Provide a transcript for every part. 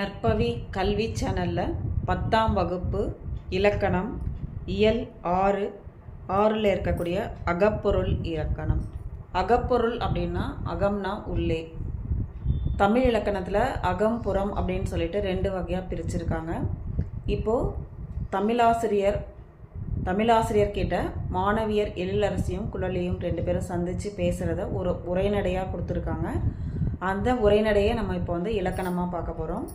நற்பவி கல்வி சேனலில் பத்தாம் வகுப்பு இலக்கணம் இயல் ஆறு ஆறில் இருக்கக்கூடிய அகப்பொருள் இலக்கணம். அகப்பொருள் அப்படின்னா அகம்னா உள்ளே. தமிழ் இலக்கணத்தில் அகம் புறம் அப்படின்னு சொல்லிட்டு ரெண்டு வகையாக பிரிச்சிருக்காங்க. இப்போது தமிழாசிரியர் தமிழாசிரியர் கிட்ட மாணவியர் எழிலரசியும் குழலியும் ரெண்டு பேரும் சந்தித்து பேசுகிறத ஒரு உரைநடையாக கொடுத்துருக்காங்க. அந்த உரைநடையை நம்ம இப்போ வந்து இலக்கணமாக பார்க்க போகிறோம்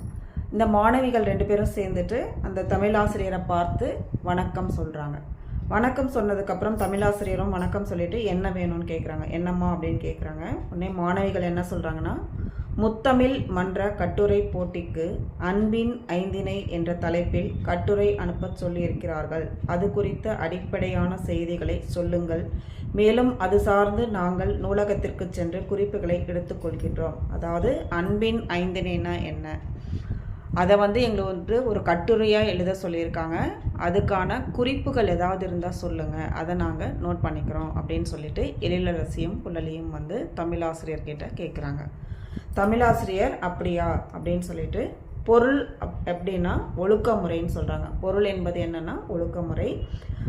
இந்த மாணவிகள் ரெண்டு பேரும் சேர்ந்துட்டு அந்த தமிழாசிரியரை பார்த்து வணக்கம் சொல்கிறாங்க வணக்கம் சொன்னதுக்கப்புறம் தமிழாசிரியரும் வணக்கம் சொல்லிட்டு என்ன வேணும்னு கேட்குறாங்க என்னம்மா அப்படின்னு கேட்குறாங்க உடனே மாணவிகள் என்ன சொல்கிறாங்கன்னா முத்தமிழ் மன்ற கட்டுரை போட்டிக்கு அன்பின் ஐந்தினை என்ற தலைப்பில் கட்டுரை அனுப்பச் சொல்லியிருக்கிறார்கள். அது குறித்த அடிப்படையான செய்திகளை சொல்லுங்கள். மேலும் அது சார்ந்து நாங்கள் நூலகத்திற்கு சென்று குறிப்புகளை எடுத்துக்கொள்கின்றோம் அதாவது அன்பின் ஐந்தினைனா என்ன? அதை வந்து எங்களை வந்து ஒரு கட்டுரையாக எழுத சொல்லியிருக்காங்க. அதுக்கான குறிப்புகள் ஏதாவது இருந்தால் சொல்லுங்கள் அதை நாங்கள் நோட் பண்ணிக்கிறோம் அப்படின்னு சொல்லிட்டு எழிலரசியும் புள்ளலியும் வந்து தமிழாசிரியர்கிட்ட கேட்குறாங்க தமிழாசிரியர் அப்படியா? அப்படின்னு சொல்லிட்டு பொருள் அப் எப்படின்னா ஒழுக்கமுறைன்னு சொல்கிறாங்க பொருள் என்பது என்னென்னா ஒழுக்கமுறை.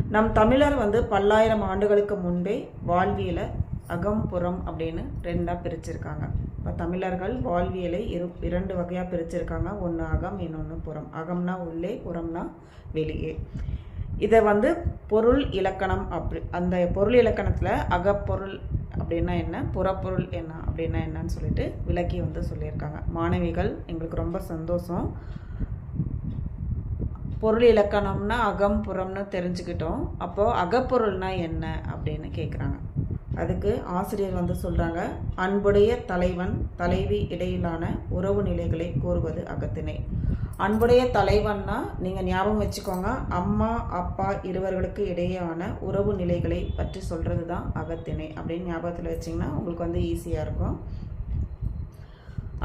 நம் தமிழர் வந்து பல்லாயிரம் ஆண்டுகளுக்கு முன்பே வாழ்வியலை அகம் புறம் அப்படின்னு ரெண்டாக பிரிச்சிருக்காங்க. இப்போ தமிழர்கள் வாழ்வியலை இரு இரண்டு வகையாக பிரிச்சிருக்காங்க. ஒன்று அகம் இன்னொன்று புறம். அகம்னா உள்ளே புறம்னா வெளியே. இதை வந்து பொருள் இலக்கணம் அப்படி அந்த பொருள் இலக்கணத்தில் அகப்பொருள் அப்படின்னா என்ன? புறப்பொருள் என்ன? அப்படின்னா என்னன்னு சொல்லிட்டு விளக்கி வந்து சொல்லியிருக்காங்க. மாணவிகள் எங்களுக்கு ரொம்ப சந்தோஷம். பொருள் இலக்கணம்னா அகம் புறம்னு தெரிஞ்சுக்கிட்டோம். அப்போது அகப்பொருள்னா என்ன? அப்படின்னு கேட்குறாங்க அதுக்கு ஆசிரியர் வந்து சொல்கிறாங்க அன்புடைய தலைவன் தலைவி இடையிலான உறவு நிலைகளை கூறுவது அகத்திணை அன்புடைய தலைவன்னா நீங்கள் ஞாபகம் வச்சுக்கோங்க அம்மா அப்பா இருவர்களுக்கு இடையேயான உறவு நிலைகளை பற்றி சொல்கிறது தான் அகத்திணை அப்படின்னு ஞாபகத்தில் வச்சிங்கன்னா உங்களுக்கு வந்து ஈஸியாக இருக்கும்.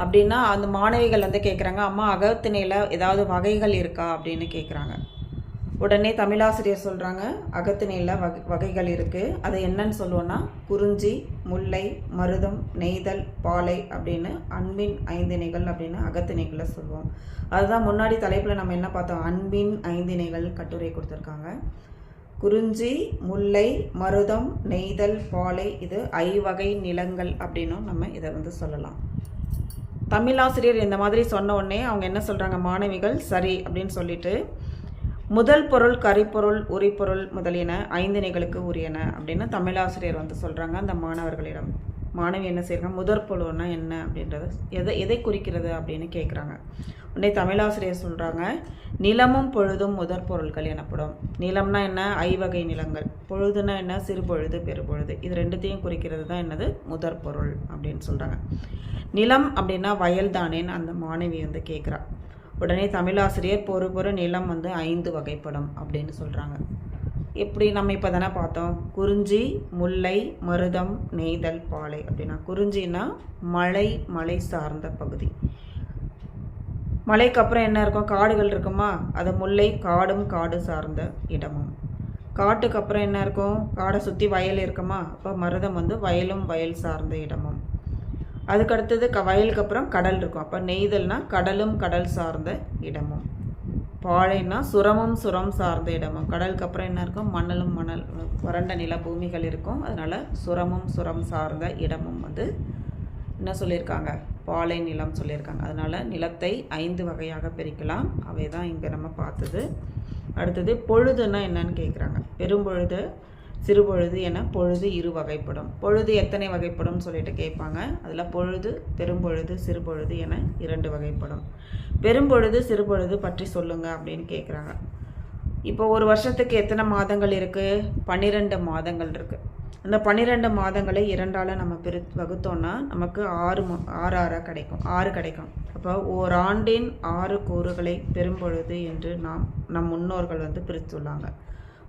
அப்படின்னா அந்த மாணவிகள் வந்து கேட்குறாங்க அம்மா அகத்திணையில் ஏதாவது வகைகள் இருக்கா? அப்படின்னு கேட்குறாங்க உடனே தமிழாசிரியர் சொல்கிறாங்க அகத்திணையில் வகை வகைகள் இருக்குது அது என்னன்னு சொல்லுவோன்னா குறிஞ்சி முல்லை மருதம் நெய்தல் பாலை அப்படின்னு அன்பின் ஐந்திணைகள் அப்படின்னு அகத்திணைகளை சொல்லுவோம். அதுதான் முன்னாடி தலைப்பில் நம்ம என்ன பார்த்தோம்? அன்பின் ஐந்திணைகள் கட்டுரை கொடுத்துருக்காங்க. குறிஞ்சி முல்லை மருதம் நெய்தல் பாலை இது ஐவகை நிலங்கள் அப்படின்னும் நம்ம இதை வந்து சொல்லலாம். தமிழாசிரியர் இந்த மாதிரி சொன்ன உடனே அவங்க என்ன சொல்கிறாங்க மாணவிகள் சரி அப்படின்னு சொல்லிட்டு முதல் பொருள் கரிப்பொருள் உரிப்பொருள் முதலியன ஐந்திணைகளுக்கு உரியன அப்படின்னு தமிழாசிரியர் வந்து சொல்கிறாங்க அந்த மாணவர்களிடம் மாணவி என்ன செய்கிறாங்க முதற் பொருள்னா என்ன அப்படின்றது எதை எதை குறிக்கிறது அப்படின்னு கேட்குறாங்க உடனே தமிழாசிரியர் சொல்கிறாங்க நிலமும் பொழுதும் முதற் பொருட்கள் எனப்படும். நிலம்னா என்ன? ஐவகை நிலங்கள். பொழுதுனா என்ன? சிறுபொழுது பெருபொழுது. இது ரெண்டுத்தையும் குறிக்கிறது தான் என்னது? முதற் பொருள் அப்படின்னு சொல்கிறாங்க நிலம் அப்படின்னா வயல் தானேன்னு அந்த மாணவி வந்து கேட்குறா உடனே தமிழாசிரியர் பொறு பொறு நிலம் வந்து ஐந்து வகைப்படும் அப்படின்னு சொல்கிறாங்க எப்படி நம்ம இப்போ தானே பார்த்தோம்? குறிஞ்சி முல்லை மருதம் நெய்தல் பாலை அப்படின்னா குறிஞ்சின்னா மலை மலை சார்ந்த பகுதி. மலைக்கு அப்புறம் என்ன இருக்கும்? காடுகள் இருக்குமா? அது முல்லை காடும் காடு சார்ந்த இடமும். காட்டுக்கு அப்புறம் என்ன இருக்கும்? காடை சுற்றி வயல் இருக்குமா? அப்போ மருதம் வந்து வயலும் வயல் சார்ந்த இடமும். அதுக்கடுத்தது க வயலுக்கு அப்புறம் கடல் இருக்கும். அப்போ நெய்தல்னா கடலும் கடல் சார்ந்த இடமும். பாழைனா சுரமும் சுரம் சார்ந்த இடமும். கடலுக்கு அப்புறம் என்ன இருக்கும்? மணலும் மணல் வறண்ட நில பூமிகள் இருக்கும். அதனால் சுரமும் சுரம் சார்ந்த இடமும் வந்து என்ன சொல்லியிருக்காங்க? பாலை நிலம் சொல்லியிருக்காங்க. அதனால் நிலத்தை ஐந்து வகையாக பிரிக்கலாம். அவை தான் இங்கே நம்ம பார்த்தது. அடுத்தது பொழுதுன்னா என்னன்னு கேட்குறாங்க பெரும்பொழுது சிறுபொழுது என பொழுது இரு வகைப்படும். பொழுது எத்தனை வகைப்படும் சொல்லிட்டு கேட்பாங்க. அதில் பொழுது பெரும்பொழுது சிறுபொழுது என இரண்டு வகைப்படும். பெரும்பொழுது சிறுபொழுது பற்றி சொல்லுங்க அப்படின்னு கேட்குறாங்க இப்போ ஒரு வருஷத்துக்கு எத்தனை மாதங்கள் இருக்குது பன்னிரெண்டு மாதங்கள் இருக்குது அந்த பன்னிரெண்டு மாதங்களை இரண்டால் நம்ம பிரி வகுத்தோன்னா நமக்கு ஆறு ஆறு ஆறாக கிடைக்கும். ஆறு கிடைக்கும். அப்போ ஓராண்டின் ஆறு கூறுகளை பெரும்பொழுது என்று நாம் நம் முன்னோர்கள் வந்து பிரித்துள்ளாங்க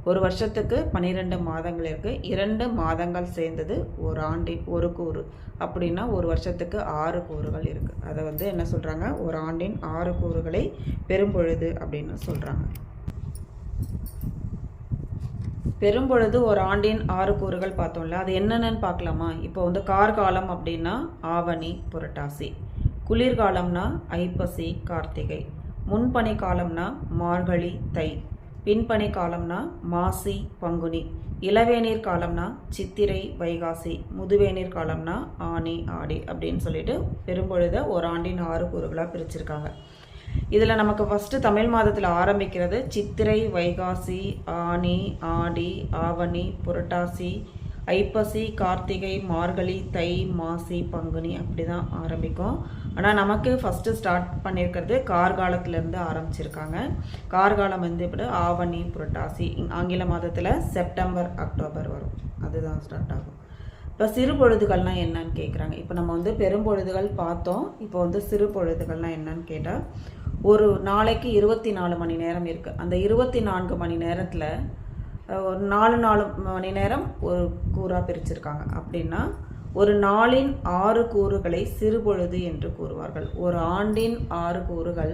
ஒரு வருஷத்துக்கு பன்னிரெண்டு மாதங்கள் இருக்குது இரண்டு மாதங்கள் சேர்ந்தது ஒரு ஆண்டின் ஒரு கூறு. அப்படின்னா ஒரு வருஷத்துக்கு ஆறு கூறுகள் இருக்குது அதை வந்து என்ன சொல்கிறாங்க ஒரு ஆண்டின் ஆறு கூறுகளை பெரும்பொழுது அப்படின்னு சொல்கிறாங்க பெரும்பொழுது ஒரு ஆண்டின் ஆறு கூறுகள் பார்த்தோம்ல அது என்னென்னு பார்க்கலாமா? இப்போ வந்து கார்காலம் அப்படின்னா ஆவணி புரட்டாசி. குளிர்காலம்னா ஐப்பசி கார்த்திகை. முன்பனி காலம்னா மார்கழி தை. பின்பனி காலம்னா மாசி பங்குனி. இளவேநீர் காலம்னா சித்திரை வைகாசி. முதுவேநீர் காலம்னா ஆனி ஆடி அப்படின்னு சொல்லிட்டு பெரும்பொழுத ஒரு ஆண்டின் ஆறு கூறுகளாக பிரிச்சிருக்காங்க. இதில் நமக்கு ஃபஸ்ட்டு தமிழ் மாதத்தில் ஆரம்பிக்கிறது சித்திரை வைகாசி ஆனி ஆடி ஆவணி புரட்டாசி ஐப்பசி கார்த்திகை மார்கழி தை மாசி பங்குனி அப்படி தான் ஆரம்பிக்கும். ஆனால் நமக்கு ஃபஸ்ட்டு ஸ்டார்ட் பண்ணியிருக்கிறது கார்காலத்துலேருந்து ஆரம்பிச்சிருக்காங்க. கார்காலம் வந்து இப்படி ஆவணி புரட்டாசி இங் ஆங்கில மாதத்தில் செப்டம்பர் அக்டோபர் வரும். அதுதான் ஸ்டார்ட் ஆகும். இப்போ சிறு பொழுதுகள்னால் என்னன்னு கேட்குறாங்க இப்போ நம்ம வந்து பெரும்பொழுதுகள் பார்த்தோம். இப்போ வந்து சிறு பொழுதுகள்னால் என்னன்னு கேட்டால் ஒரு நாளைக்கு இருபத்தி நாலு மணி நேரம் இருக்குது அந்த இருபத்தி நான்கு மணி நேரத்தில் ஒரு நாலு நாலு மணி நேரம் ஒரு கூறாக பிரிச்சிருக்காங்க. அப்படின்னா ஒரு நாளின் ஆறு கூறுகளை சிறுபொழுது என்று கூறுவார்கள். ஒரு ஆண்டின் ஆறு கூறுகள்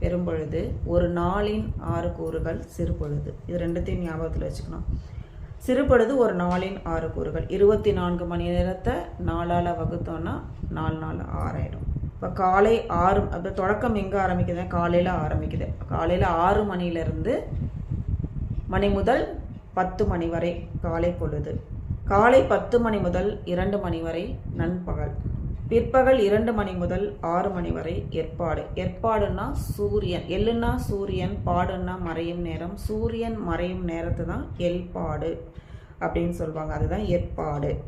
பெரும்பொழுது ஒரு நாளின் ஆறு கூறுகள் சிறுபொழுது. இது ரெண்டுத்தையும் ஞாபகத்தில் வச்சுக்கணும். சிறுபொழுது ஒரு நாளின் ஆறு கூறுகள். இருபத்தி நான்கு மணி நேரத்தை நாலால் வகுத்தோன்னா நாலு நாள் ஆறாயிடும். இப்போ காலை ஆறு அப்போ தொடக்கம் எங்கே ஆரம்பிக்குது? காலையில் ஆரம்பிக்குது. காலையில் ஆறு மணிலேருந்து மணி முதல் பத்து மணி வரை காலை பொழுது. காலை பத்து மணி முதல் இரண்டு மணி வரை நண்பகல். பிற்பகல் இரண்டு மணி முதல் ஆறு மணி வரை ஏற்பாடு. ஏற்பாடுன்னா சூரியன். எள்ளுன்னா சூரியன் பாடுன்னா மறையும் நேரம். சூரியன் மறையும் நேரத்தை தான் எல்பாடு அப்படின்னு சொல்லுவாங்க. அதுதான் ஏற்பாடு.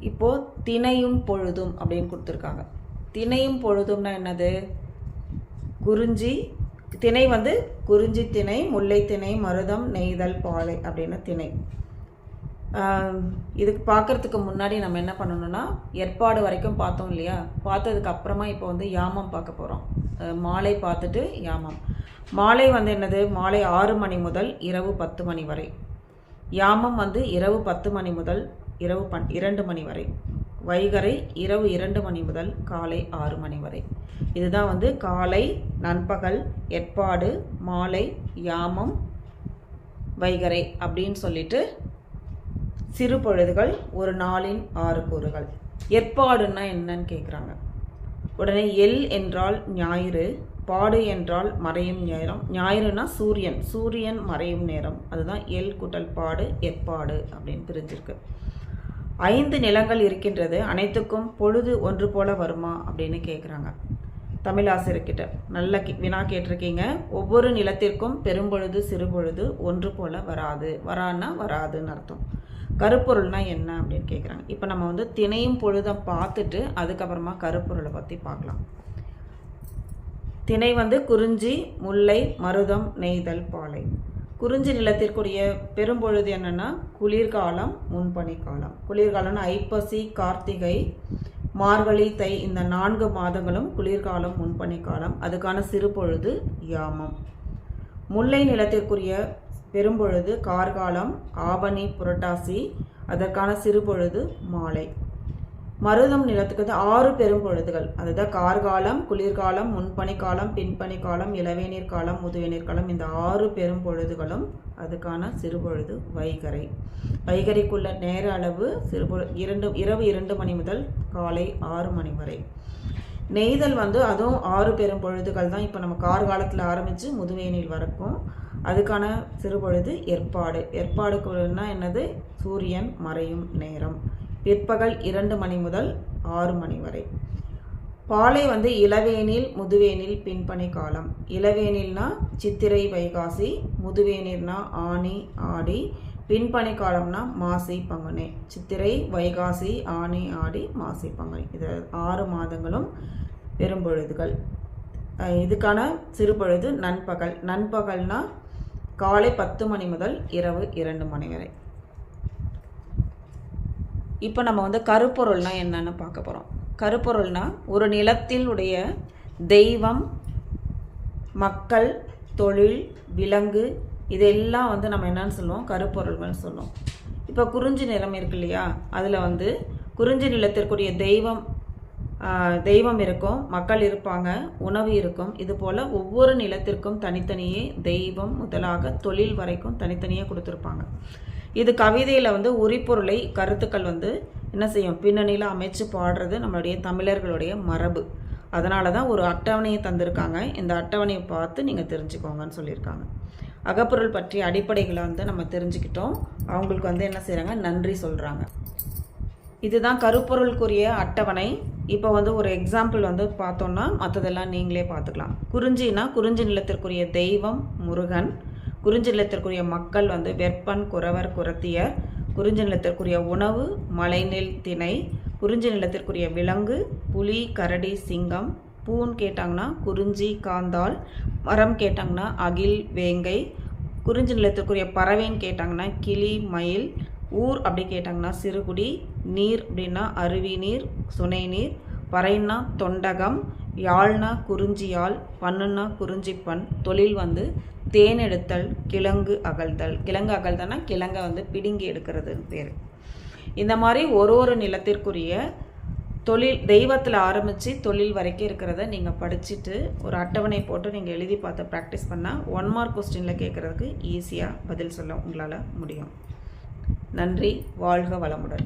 இப்போ திணையும் பொழுதும் அப்படின்னு கொடுத்துருக்காங்க. திணையும் பொழுதும்னா என்னது? குறிஞ்சி திணை வந்து குறிஞ்சி திணை முல்லை திணை மருதம் நெய்தல் பாலை அப்படின்னு திணை. இதுக்கு பார்க்கறதுக்கு முன்னாடி நம்ம என்ன பண்ணணும்னா ஏற்பாடு வரைக்கும் பார்த்தோம் இல்லையா? பார்த்ததுக்கு அப்புறமா இப்போ வந்து யாமம் பார்க்க போகிறோம் மாலை பார்த்துட்டு யாமம். மாலை வந்து என்னது? மாலை ஆறு மணி முதல் இரவு பத்து மணி வரை. யாமம் வந்து இரவு பத்து மணி முதல் இரவு பன் இரண்டு மணி வரை. வைகறை இரவு இரண்டு மணி முதல் காலை ஆறு மணி வரை. இதுதான் வந்து காலை நண்பகல் ஏற்பாடு மாலை யாமம் வைகறை அப்படின்னு சொல்லிட்டு சிறு பொழுதுகள் ஒரு நாளின் ஆறு கூறுகள். ஏற்பாடுன்னா என்னன்னு கேட்குறாங்க உடனே எல் என்றால் ஞாயிறு பாடு என்றால் மறையும் நேரம். ஞாயிறுனா சூரியன் சூரியன் மறையும் நேரம். அதுதான் எல் குட்டல் பாடு ஏற்பாடு அப்படின்னு பிரிஞ்சிருக்கு. ஐந்து நிலங்கள் இருக்கின்றது. அனைத்துக்கும் பொழுது ஒன்று போல வருமா? அப்படின்னு கேட்குறாங்க தமிழ் ஆசிரியர்கிட்ட நல்ல வினா கேட்டிருக்கீங்க. ஒவ்வொரு நிலத்திற்கும் பெரும்பொழுது சிறுபொழுது ஒன்று போல வராது. வரான்னா வராதுன்னு அர்த்தம். கருப்பொருள்னா என்ன? அப்படின்னு கேட்குறாங்க இப்போ நம்ம வந்து திணையும் பொழுதை பார்த்துட்டு அதுக்கப்புறமா கருப்பொருளை பற்றி பார்க்கலாம். திணை வந்து குறிஞ்சி முல்லை மருதம் நெய்தல் பாலை. குறிஞ்சி நிலத்திற்குரிய பெரும்பொழுது என்னென்னா குளிர்காலம் முன்பனி காலம் குளிர்காலம்னா ஐப்பசி கார்த்திகை மார்கழி தை இந்த நான்கு மாதங்களும் குளிர்காலம் முன்பனி காலம் அதுக்கான சிறுபொழுது யாமம். முல்லை நிலத்திற்குரிய பெரும்பொழுது கார்காலம் ஆவணி புரட்டாசி அதற்கான சிறுபொழுது மாலை. மருதம் நிலத்துக்கு வந்து ஆறு பெரும்பொழுதுகள் அதுதான் கார்காலம் குளிர்காலம் முன்பனி காலம் பின்பனி காலம் இளவேநீர் காலம் முதுவேநீர் காலம் இந்த ஆறு பெரும் பொழுதுகளும் அதுக்கான சிறுபொழுது வைகறை வைகறைக்குள்ள நேர அளவு சிறுபொழு இரண்டு இரவு இரண்டு மணி முதல் காலை ஆறு மணி வரை. நெய்தல் வந்து அதுவும் ஆறு பெரும் பொழுதுகள் தான் இப்போ நம்ம கார்காலத்தில் ஆரம்பித்து முதுவேனில் வரைக்கும். அதுக்கான சிறுபொழுது ஏற்பாடு. ஏற்பாடுக்குன்னா என்னது? சூரியன் மறையும் நேரம். பிற்பகல் இரண்டு மணி முதல் ஆறு மணி வரை. பாலை வந்து இளவேனில் முதுவேனில் பின்பனை காலம். இளவேனில்னா சித்திரை வைகாசி முதுவேனில்னா ஆனி ஆடி பின்பனை காலம்னா மாசி பங்குனி. சித்திரை வைகாசி ஆனி ஆடி மாசி பங்குனி. இது ஆறு மாதங்களும் பெரும்பொழுதுகள் இதுக்கான சிறுபொழுது நண்பகல். நண்பகல்னா காலை பத்து மணி முதல் இரவு இரண்டு மணி வரை. இப்போ நம்ம வந்து கருப்பொருள்னா என்னன்னு பார்க்க போகிறோம் கருப்பொருள்னா ஒரு நிலத்தில் உடைய தெய்வம் மக்கள் தொழில் விலங்கு இதெல்லாம் வந்து நம்ம என்னன்னு சொல்லுவோம்? கருப்பொருள்கள்னு சொல்லுவோம். இப்போ குறிஞ்சி நிலம் இருக்கு இல்லையா? அதில் வந்து குறிஞ்சி நிலத்திற்குரிய தெய்வம் தெய்வம் இருக்கும் மக்கள் இருப்பாங்க உணவு இருக்கும். இது போல் ஒவ்வொரு நிலத்திற்கும் தனித்தனியே தெய்வம் முதலாக தொழில் வரைக்கும் தனித்தனியே கொடுத்துருப்பாங்க. இது கவிதையில் வந்து உரிப்பொருளை கருத்துக்கள் வந்து என்ன செய்யும்? பின்னணியில் அமைச்சு பாடுறது நம்மளுடைய தமிழர்களுடைய மரபு. அதனால தான் ஒரு அட்டவணையை தந்திருக்காங்க. இந்த அட்டவணையை பார்த்து நீங்கள் தெரிஞ்சுக்கோங்கன்னு சொல்லியிருக்காங்க. அகப்பொருள் பற்றி அடிப்படைகளை வந்து நம்ம தெரிஞ்சுக்கிட்டோம். அவங்களுக்கு வந்து என்ன செய்கிறாங்க நன்றி சொல்கிறாங்க இதுதான் கருப்பொருளுக்குரிய அட்டவணை. இப்போ வந்து ஒரு எக்ஸாம்பிள் வந்து பார்த்தோன்னா மற்றதெல்லாம் நீங்களே பார்த்துக்கலாம். குறிஞ்சினா குறிஞ்சி நிலத்திற்குரிய தெய்வம் முருகன். குறிஞ்சி நிலத்திற்குரிய மக்கள் வந்து வெப்பன் குறவர் குரத்தியர் குறிஞ்சி நிலத்திற்குரிய உணவு மலைநெல் திணை குறிஞ்சி நிலத்திற்குரிய விலங்கு புலி கரடி சிங்கம் பூன் கேட்டாங்கன்னா குறிஞ்சி காந்தாள் மரம் கேட்டாங்கன்னா அகில் வேங்கை குறிஞ்சி நிலத்திற்குரிய பறவைன்னு கேட்டாங்கன்னா கிளி மயில் ஊர் அப்படி கேட்டாங்கன்னா சிறுகுடி நீர் அப்படின்னா அருவி நீர் சுனை நீர் பறைன்னா தொண்டகம் யாழ்னா குறிஞ்சியால் பண்ணுன்னா குறிஞ்சி பண் தொழில் வந்து தேன் எடுத்தல் கிழங்கு அகழ்தல். கிழங்கு அகழ்தல்னா கிழங்கை வந்து பிடுங்கி எடுக்கிறது பேர். இந்த மாதிரி ஒரு ஒரு நிலத்திற்குரிய தொழில் தெய்வத்தில் ஆரம்பித்து தொழில் வரைக்கும் இருக்கிறத நீங்கள் படிச்சுட்டு ஒரு அட்டவணை போட்டு நீங்கள் எழுதி பார்த்து ப்ராக்டிஸ் பண்ணால் ஒன் மார்க் கொஸ்டினில் கேட்குறதுக்கு ஈஸியாக பதில் சொல்ல உங்களால் முடியும். நன்றி வாழ்க வளமுடன்.